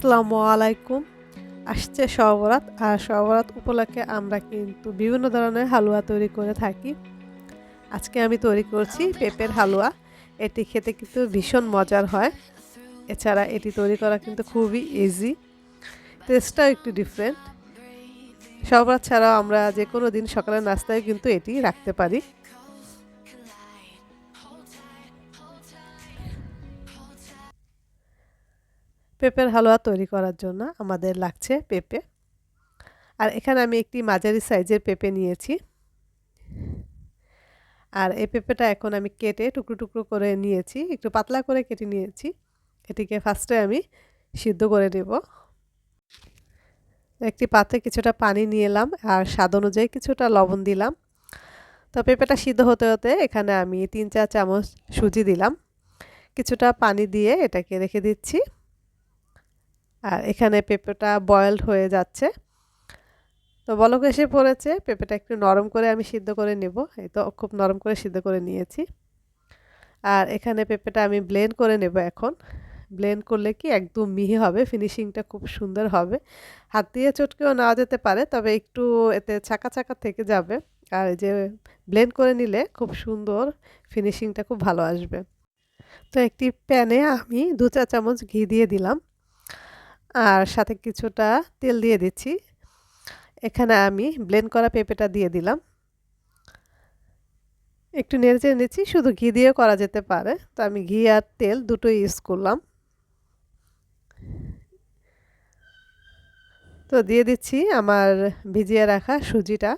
আসসালামু আলাইকুম। আসছে সবরাত আর সবরাত উপলক্ষে আমরা কিন্তু বিভিন্ন ধরনের হালুয়া তৈরি করে থাকি। আজকে আমি তৈরি করছি পেঁপের হালুয়া। এটি খেতে কিন্তু ভীষণ মজার হয়। এছাড়া এটি তৈরি করা কিন্তু খুবই ইজি টেস্টটাও একটু ডিফারেন্ট সবরাত ছাড়াও আমরা যে কোনো দিন সকালের নাস্তায় কিন্তু এটি রাখতে পারি। পেঁপের হালুয়া তৈরি করার জন্য আমাদের লাগছে পেঁপে। আর এখানে আমি একটি মাঝারি সাইজের পেঁপে নিয়েছি। আর এই পেঁপেটা এখন আমি কেটে টুকরো টুকরো করে নিয়েছি, একটু পাতলা করে কেটে নিয়েছি। এটিকে ফার্স্টে আমি সিদ্ধ করে দেব একটি পাত্রে কিছুটা পানি নিয়ে এলাম আর স্বাদ অনুযায়ী কিছুটা লবণ দিলাম। তো পেঁপেটা সিদ্ধ হতে হতে এখানে আমি তিন চার চামচ সুজি দিলাম। কিছুটা পানি দিয়ে এটাকে রেখে দিচ্ছি। আর এখানে পেঁপেটা বয়েলড হয়ে যাচ্ছে। তো বলক এসে পড়েছে, পেঁপেটা একটু নরম করে আমি সিদ্ধ করে নেব। এই তো খুব নরম করে সিদ্ধ করে নিয়েছি। আর এখানে পেঁপেটা আমি ব্লেন্ড করে নেব এখন। ব্লেন্ড করলে কি একদম মিহি হবে ফিনিশিংটা খুব সুন্দর হবে। হাত দিয়ে চটকেও নেওয়া যেতে পারে, তবে একটু এতে ছাকা ছাকা থেকে যাবে। আর যে ব্লেন্ড করে নিলে খুব সুন্দর ফিনিশিংটা খুব ভালো আসবে। তো একটি প্যানে আমি দু চা চামচ ঘি দিয়ে দিলাম। আর সাথে কিছুটা তেল দিয়ে দিচ্ছি। এখানে আমি ব্লেন্ড করা পেঁপেটা দিয়ে দিলাম। একটু নেড়ে চেড়ে নিচ্ছি, শুধু ঘি দিয়েও করা যেতে পারে। তো আমি ঘি আর তেল দুটোই ইউজ করলাম। তো দিয়ে দিচ্ছি আমার ভিজিয়ে রাখা সুজিটা।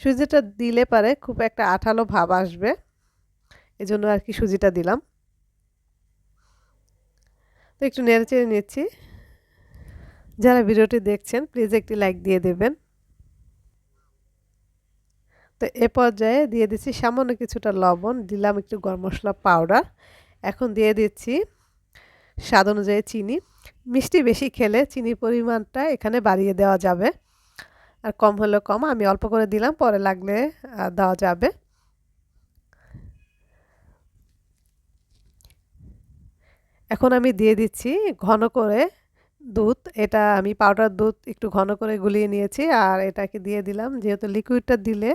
সুজিটা দিলে পারে খুব একটা আঠালো ভাব আসবে। এজন্য আর কি সুজিটা দিলাম। তো একটু নেড়ে চেড়ে নিচ্ছি। যারা ভিডিওটি দেখছেন প্লিজ একটি লাইক দিয়ে দেবেন। তো এ পর্যায়ে দিয়ে দিচ্ছি সামান্য কিছুটা লবণ, দিলাম একটু গরম মশলা পাউডার এখন দিয়ে দিচ্ছি স্বাদ অনুযায়ী চিনি। মিষ্টি বেশি খেলে চিনির পরিমাণটা এখানে বাড়িয়ে দেওয়া যাবে। আর কম হলেও কম, আমি অল্প করে দিলাম, পরে লাগলে দেওয়া যাবে। এখন আমি দিয়ে দিচ্ছি ঘন করে দুধ, এটা আমি পাউডার দুধ একটু ঘন করে গুলিয়ে নিয়েছি আর এটাকে দিয়ে দিলাম। যেহেতু লিকুইডটা দিলে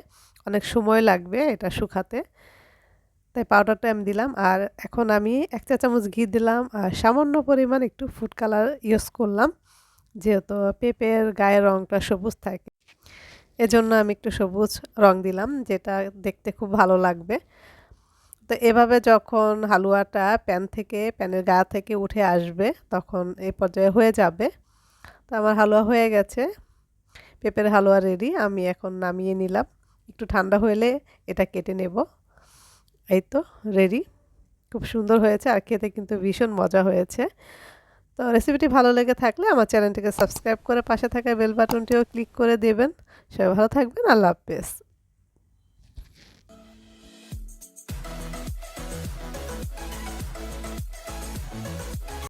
অনেক সময় লাগবে এটা শুকাতে, তাই পাউডারটা আমি দিলাম। আর এখন আমি এক চা চামচ ঘি দিলাম আর সামান্য পরিমাণ একটু ফুড কালার ইউজ করলাম, যেহেতু পেঁপের গায়ের রঙটা সবুজ থাকে। এজন্য আমি একটু সবুজ রং দিলাম, যেটা দেখতে খুব ভালো লাগবে। তো এভাবে যখন হালুয়াটা প্যান থেকে, প্যানের গা থেকে উঠে আসবে, তখন এই পর্যায়ে হয়ে যাবে। তো আমার হালুয়া হয়ে গেছে। পেঁপের হালুয়া রেডি আমি এখন নামিয়ে নিলাম। একটু ঠান্ডা হলে এটা কেটে নেব। এই তো রেডি খুব সুন্দর হয়েছে আর খেতে কিন্তু ভীষণ মজা হয়েছে। তো রেসিপিটি ভালো লেগে থাকলে আমার চ্যানেলটিকে সাবস্ক্রাইব করে পাশে থাকা বেল বাটনটিও ক্লিক করে দেবেন। সবাই ভালো থাকবেন, আল্লাহ হাফেজ।